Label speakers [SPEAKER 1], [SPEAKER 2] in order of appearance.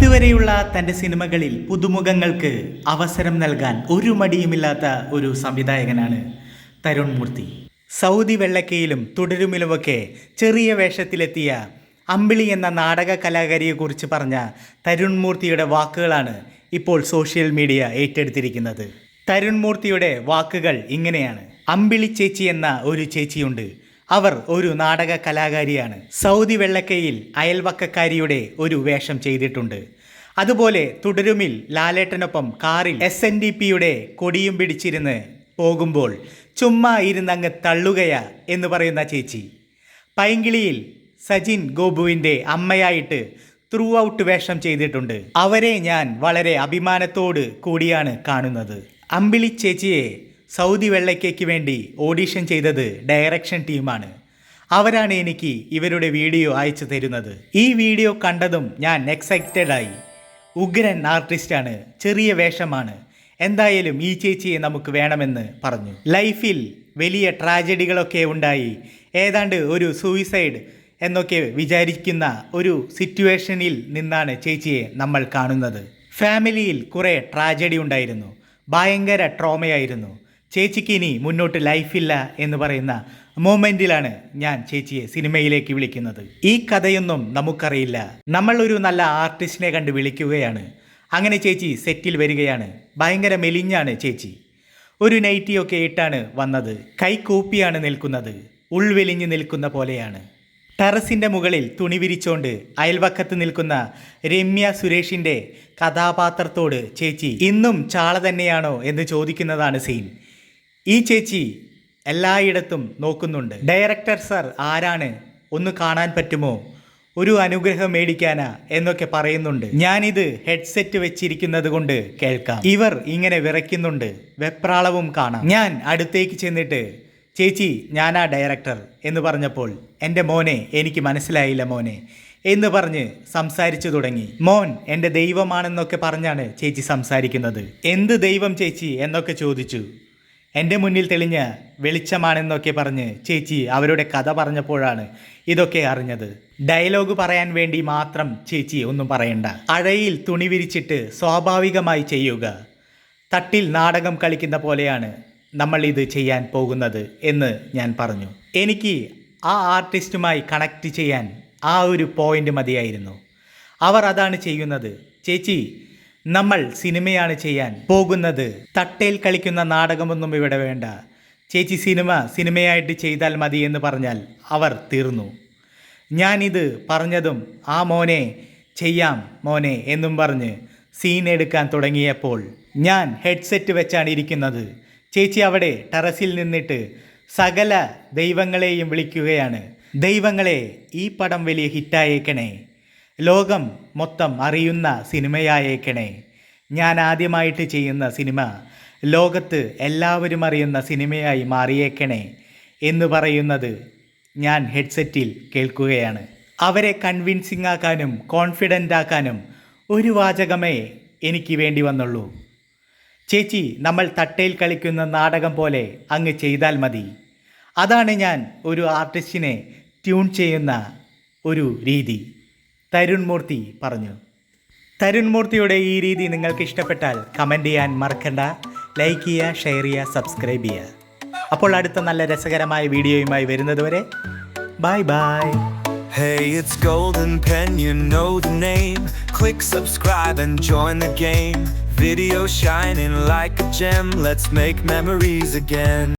[SPEAKER 1] ഇതുവരെയുള്ള തന്റെ സിനിമകളിൽ പുതുമുഖങ്ങൾക്ക് അവസരം നൽകാൻ ഒരു മടിയുമില്ലാത്ത ഒരു സംവിധായകനാണ് തരുൺ മൂർത്തി. സൗദി വെള്ളക്കയിലും തുടരുമിലുമൊക്കെ ചെറിയ വേഷത്തിലെത്തിയ അമ്പിളി എന്ന നാടക കലാകാരിയെക്കുറിച്ച് പറഞ്ഞ തരുൺ മൂർത്തിയുടെ വാക്കുകളാണ് ഇപ്പോൾ സോഷ്യൽ മീഡിയ ഏറ്റെടുത്തിരിക്കുന്നത്. തരുൺ മൂർത്തിയുടെ വാക്കുകൾ ഇങ്ങനെയാണ്. അമ്പിളി ചേച്ചി എന്ന ഒരു ചേച്ചിയുണ്ട്. അവർ ഒരു നാടക കലാകാരിയാണ്. സൗദി വെള്ളക്കയിൽ അയൽവക്കക്കാരിയുടെ ഒരു വേഷം ചെയ്തിട്ടുണ്ട്. അതുപോലെ തുടരുമിൽ ലാലേട്ടനൊപ്പം കാറിൽ എസ് എൻ ഡി പിയുടെ കൊടിയും പിടിച്ചിരുന്ന് പോകുമ്പോൾ ചുമ്മാ ഇരുന്നങ്ങ് തള്ളുകയാ എന്ന് പറയുന്ന ചേച്ചി. പൈങ്കിളിയിൽ സജിൻ ഗോപുവിന്റെ അമ്മയായിട്ട് ത്രൂ ഔട്ട് വേഷം ചെയ്തിട്ടുണ്ട്. അവരെ ഞാൻ വളരെ അഭിമാനത്തോട് കൂടിയാണ് കാണുന്നത്. അമ്പിളി ചേച്ചിയെ സൗദി വെള്ളയ്ക്കയ്ക്ക് വേണ്ടി ഓഡിഷൻ ചെയ്തത് ഡയറക്ഷൻ ടീമാണ്. അവരാണ് എനിക്ക് ഇവരുടെ വീഡിയോ അയച്ചു തരുന്നത്. ഈ വീഡിയോ കണ്ടതും ഞാൻ എക്സൈറ്റഡ് ആയി. ഉഗ്രൻ ആർട്ടിസ്റ്റാണ് ചെറിയ വേഷമാണ്. എന്തായാലും ഈ ചേച്ചിയെ നമുക്ക് വേണമെന്ന് പറഞ്ഞു. ലൈഫിൽ വലിയ ട്രാജഡികളൊക്കെ ഉണ്ടായി. ഏതാണ്ട് ഒരു സൂയിസൈഡ് എന്നൊക്കെ വിചാരിക്കുന്ന ഒരു സിറ്റുവേഷനിൽ നിന്നാണ് ചേച്ചിയെ നമ്മൾ കാണുന്നത്. ഫാമിലിയിൽ കുറേ ട്രാജഡി ഉണ്ടായിരുന്നു. ഭയങ്കര ട്രോമയായിരുന്നു ചേച്ചിക്ക് ഇനി മുന്നോട്ട് ലൈഫില്ല എന്ന് പറയുന്ന മൊമെന്റിലാണ് ഞാൻ ചേച്ചിയെ സിനിമയിലേക്ക് വിളിക്കുന്നത്. ഈ കഥയൊന്നും നമുക്കറിയില്ല. നമ്മൾ ഒരു നല്ല ആർട്ടിസ്റ്റിനെ കണ്ട് വിളിക്കുകയാണ്. അങ്ങനെ ചേച്ചി സെറ്റിൽ വരികയാണ്. ഭയങ്കര മെലിഞ്ഞാണ് ചേച്ചി. ഒരു നൈറ്റിയൊക്കെ ഇട്ടാണ് വന്നത്. കൈ കൂപ്പിയാണ് നിൽക്കുന്നത്. ഉൾവെലിഞ്ഞ് നിൽക്കുന്ന പോലെയാണ്. ടെറസിന്റെ മുകളിൽ തുണി വിരിച്ചോണ്ട് അയൽവക്കത്ത് നിൽക്കുന്ന രമ്യ സുരേഷിന്റെ കഥാപാത്രത്തോട് ചേച്ചി ഇന്നും ചാള തന്നെയാണോ? എന്ന് ചോദിക്കുന്നതാണ് സീൻ. ഈ ചേച്ചി എല്ലായിടത്തും നോക്കുന്നുണ്ട്. ഡയറക്ടർ സർ ആരാണ്? ഒന്ന് കാണാൻ പറ്റുമോ? ഒരു അനുഗ്രഹം മേടിക്കാനാ എന്നൊക്കെ പറയുന്നുണ്ട്. ഞാനിത് ഹെഡ്സെറ്റ് വെച്ചിരിക്കുന്നത് കൊണ്ട് കേൾക്കാം. ഇവർ ഇങ്ങനെ വിറയ്ക്കുന്നുണ്ട്. വെപ്രാളവും കാണാം. ഞാൻ അടുത്തേക്ക് ചെന്നിട്ട് ചേച്ചി ഞാനാ ഡയറക്ടർ എന്ന് പറഞ്ഞപ്പോൾ എന്റെ മോനെ എനിക്ക് മനസ്സിലായില്ല മോനെ എന്ന് പറഞ്ഞ് സംസാരിച്ചു തുടങ്ങി. മോൻ എന്റെ ദൈവമാണെന്നൊക്കെ പറഞ്ഞാണ് ചേച്ചി സംസാരിക്കുന്നത്. എന്ത് ദൈവം ചേച്ചി? എന്നൊക്കെ ചോദിച്ചു. എന്റെ മുന്നിൽ തെളിഞ്ഞ വെളിച്ചമാണെന്നൊക്കെ പറഞ്ഞ് ചേച്ചി അവരുടെ കഥ പറഞ്ഞപ്പോഴാണ് ഇതൊക്കെ അറിഞ്ഞത്. ഡയലോഗ് പറയാൻ വേണ്ടി മാത്രം ചേച്ചി ഒന്നും പറയണ്ട. അഴയിൽ തുണി വിരിച്ചിട്ട് സ്വാഭാവികമായി ചെയ്യുക. തട്ടിൽ നാടകം കളിക്കുന്ന പോലെയാണ് നമ്മൾ ഇത് ചെയ്യാൻ പോകുന്നത് എന്ന് ഞാൻ പറഞ്ഞു. എനിക്ക് ആ ആർട്ടിസ്റ്റുമായി കണക്റ്റ് ചെയ്യാൻ ആ ഒരു പോയിന്റ് മതിയായിരുന്നു. അവർ അതാണ് ചെയ്യുന്നത്. ചേച്ചി നമ്മൾ സിനിമയാണ് ചെയ്യാൻ പോകുന്നത്. തട്ടയിൽ കളിക്കുന്ന നാടകമൊന്നും ഇവിടെ വേണ്ട. ചേച്ചി സിനിമ സിനിമയായിട്ട് ചെയ്താൽ മതി എന്ന് പറഞ്ഞാൽ അവർ തീർന്നു. ഞാനിത് പറഞ്ഞതും ആ മോനെ ചെയ്യാം മോനെ എന്നും പറഞ്ഞ് സീൻ എടുക്കാൻ തുടങ്ങിയപ്പോൾ ഞാൻ ഹെഡ്സെറ്റ് വെച്ചാണ് ഇരിക്കുന്നത്. ചേച്ചി അവിടെ ടെറസിൽ നിന്നിട്ട് സകല ദൈവങ്ങളെയും വിളിക്കുകയാണ്. ദൈവങ്ങളെ ഈ പടം വലിയ ഹിറ്റായേക്കണേ ലോകം മൊത്തം അറിയുന്ന സിനിമയായേക്കണേ. ഞാൻ ആദ്യമായിട്ട് ചെയ്യുന്ന സിനിമ ലോകത്ത് എല്ലാവരും അറിയുന്ന സിനിമയായി മാറിയേക്കണേ എന്ന് പറയുന്നത് ഞാൻ ഹെഡ്സെറ്റിൽ കേൾക്കുകയാണ്. അവരെ കൺവിൻസിംഗ് ആക്കാനും കോൺഫിഡന്റ് ആക്കാനും ഒരു വാചകമേ എനിക്ക് വേണ്ടി വന്നുള്ളൂ. ചേച്ചി നമ്മൾ തട്ടയിൽ കളിക്കുന്ന നാടകം പോലെ അങ്ങ് ചെയ്താൽ മതി. അതാണ് ഞാൻ ഒരു ആർട്ടിസ്റ്റിനെ ട്യൂൺ ചെയ്യുന്ന ഒരു രീതി. തരുൺ മൂർത്തി പറഞ്ഞു തരുൺ മൂർത്തിയുടെ ഈ രീതി നിങ്ങൾക്ക് ഇഷ്ടപ്പെട്ടാൽ കമന്റ് ചെയ്യാൻ മറക്കണ്ട ലൈക്ക് ചെയ്യുക ഷെയർ ചെയ്യുക സബ്സ്ക്രൈബ് ചെയ്യുക അപ്പോൾ അടുത്ത നല്ല രസകരമായ വീഡിയോയുമായി വരുന്നതുവരെ bye bye
[SPEAKER 2] Hey, it's Golden Pen, you know the name. Click subscribe and join the game. Video shining like a gem, let's make memories again.